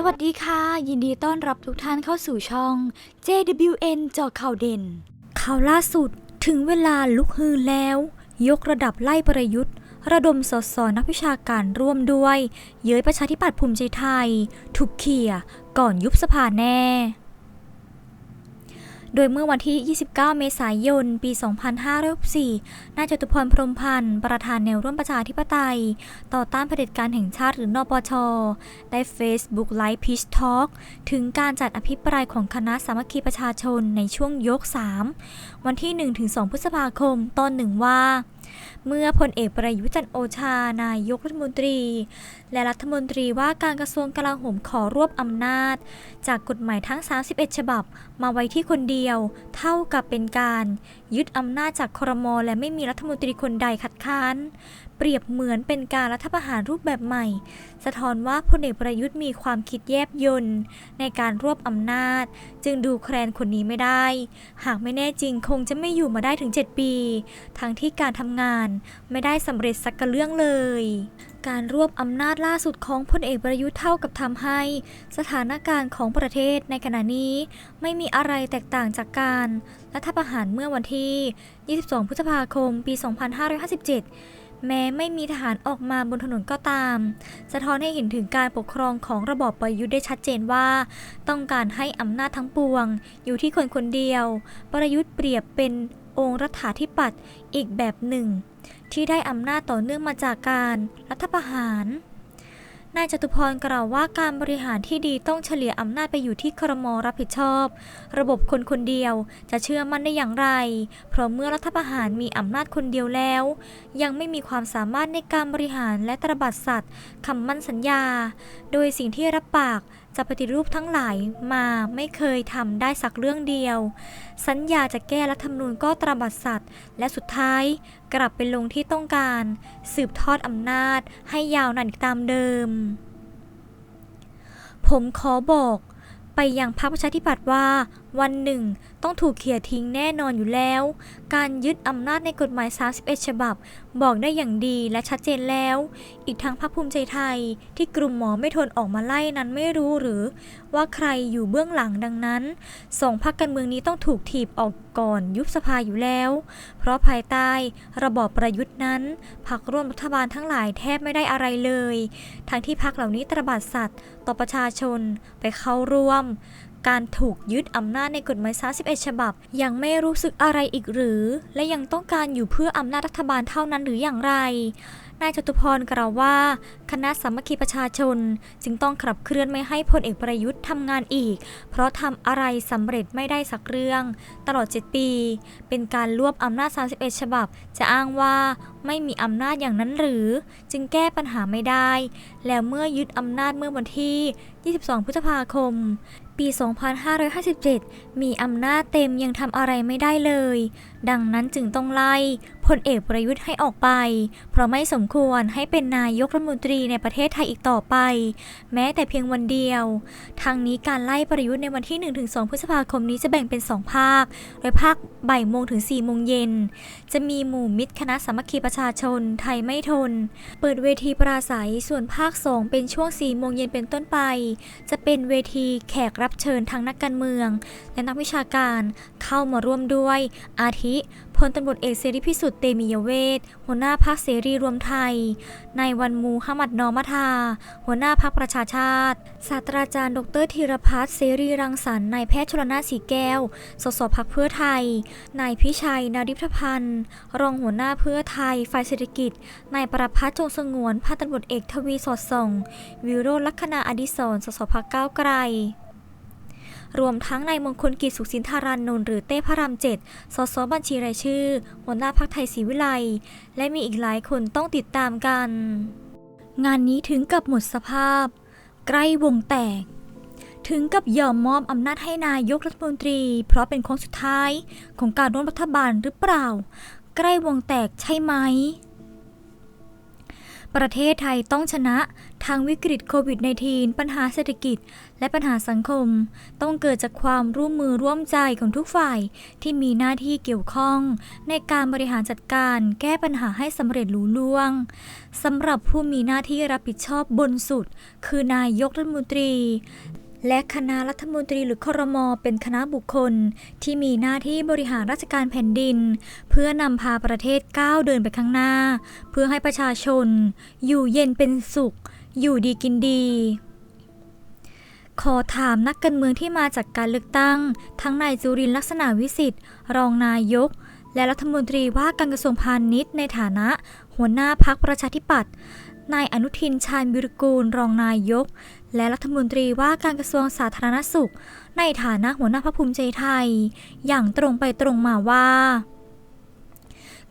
สวัสดีค่ะ ยินดีต้อนรับทุกท่านเข้าสู่ช่อง JWN จอข่าวเด่น ข่าวล่าสุดถึงเวลาลุกฮือแล้ว ยกระดับไล่ประยุทธ์ ระดมสสนักวิชาการร่วมด้วย เย้ยประชาธิปัตย์ภูมิใจไทย ถูกเขี่ยก่อนยุบสภาแน่ โดยเมื่อวันที่ 29 เมษายน ปี 2564นายจตุพรพรหมพันธ์ ประธานแนวร่วมประชาธิปไตย ต่อต้านเผด็จการแห่งชาติหรือนปช ได้ Facebook Live Pitch Talk ถึงการจัดอภิปรายของคณะสามัคคีประชาชนในช่วงยก 3 วันที่ 1-2 พฤษภาคมตอนหนึ่งว่า เมื่อพลเอกประยุทธ์จันโอชานายกรัฐมนตรี และรัฐมนตรีว่าการกระทรวงกลาโหมขอรวบอำนาจ จากกฎหมายทั้ง 31 ฉบับมาไว้ที่คนเดียว เท่ากับเป็นการ ยึดอำนาจจากครมและไม่มีรัฐมนตรีคนใดคัดค้าน เปรียบเหมือนเป็นการรัฐประหารรูปแบบใหม่ สะท้อนว่าพลเอกประยุทธ์มีความคิดแยบยนต์ในการรวบอำนาจ จึงดูแคลนคนนี้ไม่ได้ หากไม่แน่จริงคงจะไม่อยู่มาได้ถึง 7 ปี ทั้งที่การทำงานไม่ได้สำเร็จสักกระเรื่องเลย การรวบอำนาจล่าสุดของพลเอกประยุทธ์เท่ากับทำให้ สถานการณ์ของประเทศในขณะนี้ ไม่มีอะไรแตกต่างจากการรัฐประหารเมื่อวันที่ 22 พฤษภาคม ปี 2557 แม้ไม่มีทหารออกมาบนถนนก็ตาม สะท้อนให้เห็นถึงการปกครองของระบอบประยุทธ์ได้ชัดเจนว่า ต้องการให้อำนาจทั้งปวง อยู่ที่คนคนเดียว ประยุทธ์เปรียบเป็นองค์รัฐาธิปัตย์อีกแบบหนึ่ง ที่ได้อำนาจต่อเนื่องมาจากการรัฐประหาร นายจตุพรกล่าวว่าการบริหารที่ดีต้องเฉลี่ยอำนาจไปอยู่ที่ครมรับผิดชอบ ระบบคนคนเดียวจะเชื่อมั่นได้อย่างไร เพราะเมื่อรัฐประหารมีอำนาจคนเดียวแล้ว ยังไม่มีความสามารถในการบริหารและตระบัดสัตว์คำมั่นสัญญา โดยสิ่งที่รับปากจะปฏิรูปทั้งหลายมาไม่เคยทำได้สักเรื่องเดียว สัญญาจะแก้รัฐธรรมนูญก็ตระบัดสัตว์ และสุดท้ายกลับไปลงที่ต้องการ สืบทอดอำนาจให้ยาวนานตามเดิม ผมขอบอกไปยังพรรคประชาธิปัตย์ว่า วันหนึ่ง ต้องถูกเขี่ยทิ้งแน่นอนอยู่แล้ว การยึดอำนาจในกฎหมาย 31 ฉบับ บอกได้อย่างดีและชัดเจนแล้ว อีกทั้งพรรคภูมิใจไทยที่กลุ่มหมอไม่ทนออกมาไล่นั้นไม่รู้หรือ ว่าใครอยู่เบื้องหลังดังนั้นสองพรรคการเมืองนี้ต้องถูกถีบออกก่อนยุบสภาอยู่แล้ว เพราะภายใต้ระบอบประยุทธ์นั้นพรรคร่วมรัฐบาลทั้งหลายแทบไม่ได้อะไรเลย ทั้งที่พรรคเหล่านี้ตระบัดสัตว์ ต่อประชาชนไปเข้าร่วม การถูกยึดอำนาจในกฎหมาย 31 ฉบับ ยังไม่รู้สึกอะไรอีกหรือ และยังต้องการอยู่เพื่ออำนาจรัฐบาลเท่านั้นหรืออย่างไรนายจตุพรกล่าวว่าคณะสามัคคีประชาชน จึงต้องขับเคลื่อนไม่ให้พลเอกประยุทธ์ทำงานอีก เพราะทำอะไรสำเร็จไม่ได้สักเรื่อง ตลอด 7 ปี เป็นการรวบอำนาจ 31 ฉบับ จะอ้างว่าไม่มีอำนาจอย่างนั้นหรือ จึงแก้ปัญหาไม่ได้ แล้วเมื่อยึดอำนาจเมื่อวันที่ 22 พฤษภาคมปี 2557 มีอำนาจเต็มยังทำอะไรไม่ได้เลย ดังนั้นจึงต้องไล่พลเอกประยุทธ์ให้ออกไป เพราะไม่สมควรให้เป็นนายกรัฐมนตรีในประเทศไทยอีกต่อไป แม้แต่เพียงวันเดียว ทางนี้การไล่ประยุทธ์ในวันที่ 1-2 พฤษภาคมนี้จะแบ่งเป็น 2 ภาค โดยภาคบ่ายโมงถึง4โมงเย็น จะมีหมู่มิตรคณะสามัคคีประชาชนไทยไม่ทน เปิดเวทีปราศัยส่วนภาค 2 เป็นช่วง4โมงเย็นเป็นต้นไป จะเป็นเวทีแขกรับเชิญทางนักการเมือง และนักวิชาการเข้ามาร่วมด้วยอาทิ พลตำรวจเอกเสรีพิสุทธิ์เตมียเวทหัวหน้าพรรคเสรีรวมไทย นายวันมูฮัมหมัดนอมัทา หัวหน้าพรรคประชาชาติ ศาสตราจารย์ ดรธีรพัฒน์เสรีรังสรรค์นายแพทย์ชลนาสีแก้ว สสพักเพื่อไทย นายพิชัย นาริพพันธ์ รองหัวหน้าเพื่อไทย ฝ่ายเศรษฐกิจ นายประพัฒน์จงสงวนพันตำรวจเอกทวีสอดส่อง วิโรจน์ลัคนาอดิศรสสพักก้าวไกล รวมทั้งนายมงคลกิจสุขสินธารานนท์หรือเต้พระรามเจ็ดสสบัญชีรายชื่อ หัวหน้าพักไทยศรีวิไลและมีอีกหลายคนต้องติดตามกัน งานนี้ถึงกับหมดสภาพ ใกล้วงแตก ถึงกับยอมมอบอำนาจให้นายกรัฐมนตรี เพราะเป็นโค้งสุดท้ายของการร่วมรัฐบาลหรือเปล่า ใกล้วงแตกใช่ไหม ประเทศไทยต้องชนะทางวิกฤตโควิด -19 ปัญหาเศรษฐกิจ และปัญหาสังคม ต้องเกิดจากความร่วมมือร่วมใจของทุกฝ่ายที่มีหน้าที่เกี่ยวข้อง ในการบริหารจัดการแก้ปัญหาให้สำเร็จลุล่วงสำหรับผู้มีหน้าที่รับผิดชอบบนสุด คือนายกรัฐมนตรี และคณะรัฐมนตรีหรือครมอเป็นคณะบุคคล ที่มีหน้าที่บริหารราชการแผ่นดิน เพื่อนำพาประเทศก้าวเดินไปข้างหน้า เพื่อให้ประชาชน อยู่เย็นเป็นสุข อยู่ดีกินดี ขอถามนักการเมืองที่มาจากการเลือกตั้ง ทั้งนายจุรินทร์ลักษณะวิสิทธิ์ รองนายก และรัฐมนตรีว่าการกระทรวงพาณิชย์ในฐานะ หัวหน้าพักประชาธิปัตย์ นายอนุทินชาญวิรกูล รองนายก และรัฐมนตรีว่าการกระทรวงสาธารณสุข ในฐานะหัวหน้าพรรคภูมิใจไทย อย่างตรงไปตรงมาว่า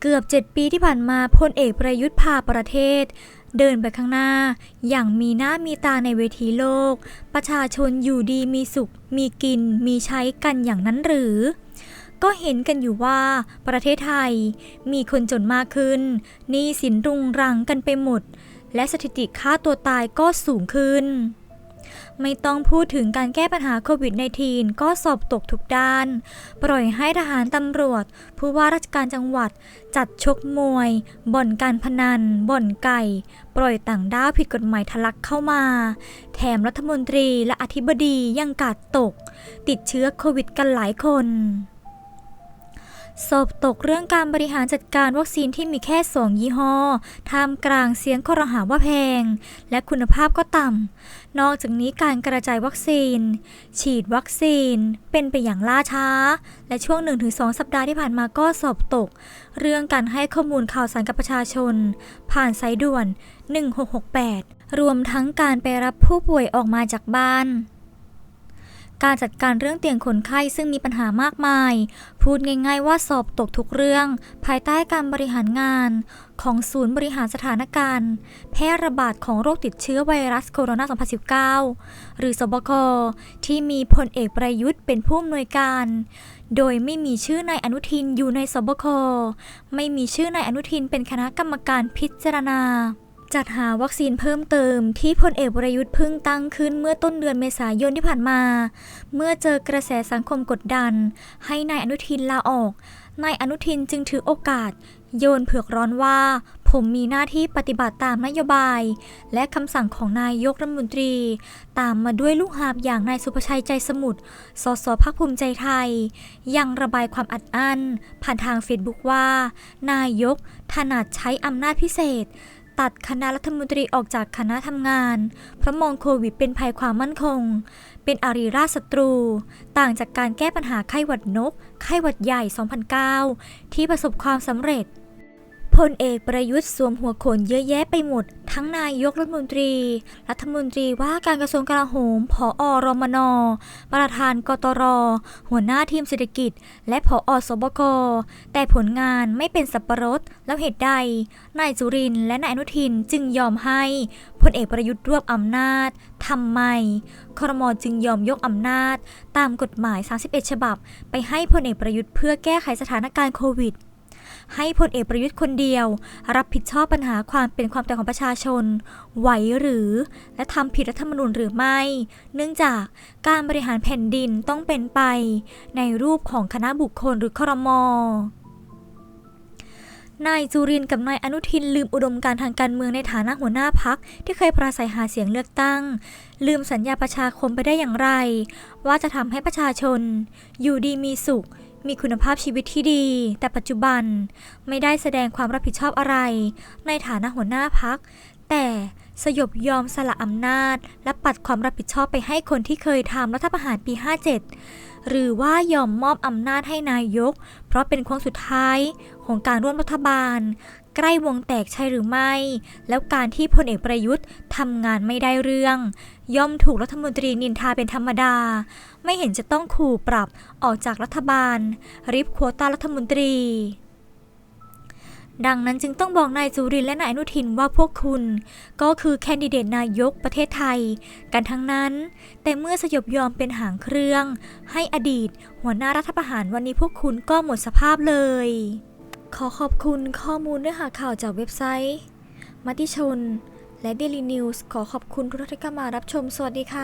เกือบ 7 ปีที่ผ่านมาพลเอกประยุทธ์พาประเทศ เดินไปข้างหน้า อย่างมีหน้ามีตาในเวทีโลก ประชาชนอยู่ดีมีสุข มีกิน มีใช้กันอย่างนั้นหรือ ก็เห็นกันอยู่ว่าประเทศไทย มีคนจนมากขึ้นหนี้สินรุงรังกันไปหมด และสถิติค่าตัวตายก็สูงขึ้น ไม่ต้องพูดถึงการแก้ปัญหาโควิด -19 ก็สอบตกทุกด้าน ปล่อยให้ทหารตำรวจ ผู้ว่าราชการจังหวัด จัดชกมวย บ่อนการพนัน บ่อนไก่ ปล่อยต่างด้าวผิดกฎหมายทะลักเข้ามา แถมรัฐมนตรีและอธิบดียังกาดตก ติดเชื้อโควิดกันหลายคน สอบตกเรื่องการบริหารจัดการวัคซีนที่มีแค่สองยี่ห้อท่ามกลางเสียงคอรหาว่าแพง และคุณภาพก็ต่ำ นอกจากนี้การกระจายวัคซีน ฉีดวัคซีน เป็นไปอย่างล่าช้า และช่วง 1-2 สัปดาห์ที่ผ่านมาก็สอบตก เรื่องการให้ข้อมูลข่าวสารกับประชาชน ผ่านสายด่วน 1668 รวมทั้งการไปรับผู้ป่วยออกมาจากบ้าน การจัดการเรื่องเตียงคนไข้ซึ่งมีปัญหามากมาย พูดง่ายๆว่าสอบตกทุกเรื่อง ภายใต้การบริหารงาน ของศูนย์บริหารสถานการณ์ แพร่ระบาดของโรคติดเชื้อไวรัสโคโรนา 2019 หรือสบค ที่มีพลเอกประยุทธ์เป็นผู้อำนวยการ โดยไม่มีชื่อนายอนุทินอยู่ในสบค ไม่มีชื่อนายอนุทินเป็นคณะกรรมการพิจารณา จัดหาวัคซีนเพิ่มเติมที่พลเอกประยุทธ์เพิ่งตั้งขึ้นเมื่อต้นเดือนเมษายนที่ผ่านมา เมื่อเจอกระแสสังคมกดดัน ให้นายอนุทินลาออกนายอนุทินจึงถือโอกาส โยนเผือกร้อนว่า ผมมีหน้าที่ปฏิบัติตามนโยบาย และคำสั่งของนายกรัฐมนตรี ตามมาด้วยลูกหาบอย่างนายสุภชัยใจสมุทรสสพักภูมิใจไทย ยังระบายความอัดอั้น ผ่านทางเฟซบุ๊กว่า นายกถนัดใช้อำนาจพิเศษ ตัดคณะรัฐมนตรีออกจากคณะทำงาน เพราะมองโควิดเป็นภัยความมั่นคง เป็นอารีราชศัตรู ต่างจากการแก้ปัญหาไข้หวัดนก ไข้หวัดใหญ่ 2009 ที่ประสบความสำเร็จ พลเอกประยุทธ์สวมหัวโขนเยอะแยะไปหมด ทั้งนายกรัฐมนตรี รัฐมนตรีว่าการกระทรวงกลาโหม ผออรมน ประธานกตร หัวหน้าทีมเศรษฐกิจ และผออสบค แต่ผลงานไม่เป็นสับประรด แล้วเหตุใด นายจุรินและนายอนุทินจึงยอมให้พลเอกประยุทธ์รวบอำนาจทำไม ครมจึงยอมยกอำนาจ ตามกฎหมาย 31 ฉบับ ไปให้พลเอกประยุทธ์เพื่อแก้ไขสถานการณ์โควิด ให้พลเอกประยุทธ์คนเดียว รับผิดชอบปัญหาความเป็นความตายของประชาชน ไหวหรือ และทำผิดรัฐธรรมนูญหรือไม่ เนื่องจากการบริหารแผ่นดินต้องเป็นไป ในรูปของคณะบุคคลหรือครม นายจุรินกับนายอนุทินลืมอุดมการทางการเมืองในฐานะหัวหน้าพักที่เคยปราศัยหาเสียงเลือกตั้ง ลืมสัญญาประชาคมไปได้อย่างไร ว่าจะทำให้ประชาชน อยู่ดีมีสุข มีคุณภาพชีวิตที่ดี แต่ปัจจุบันไม่ได้แสดงความรับผิดชอบอะไร ในฐานะหัวหน้าพัก แต่สยบยอมสละอำนาจ และปัดความรับผิดชอบไปให้คนที่เคยทำรัฐประหารปี 57 หรือว่ายอมมอบอำนาจให้นายก เพราะเป็นครั้งสุดท้ายของการร่วมรัฐบาล ใกล้วงแตกใช่หรือไม่ แล้วการที่พลเอกประยุทธ์ทำงานไม่ได้เรื่อง ย่อมถูกรัฐมนตรีนินทาเป็นธรรมดา ไม่เห็นจะต้องขู่ปรับออกจากรัฐบาล ริบโควต้ารัฐมนตรี ดังนั้นจึงต้องบอกนายจุรินและนายอนุทินว่าพวกคุณ ก็คือแคนดิเดตนายกประเทศไทย กันทั้งนั้น แต่เมื่อสยบยอมเป็นหางเครื่อง ให้อดีต หัวหน้ารัฐประหารวันนี้พวกคุณก็หมดสภาพเลย ขอขอบคุณข้อมูลเนื้อหาข่าวจากเว็บไซต์ มติชน และ Daily News ขอขอบคุณทุกท่านที่เข้ามารับชมสวัสดีค่ะ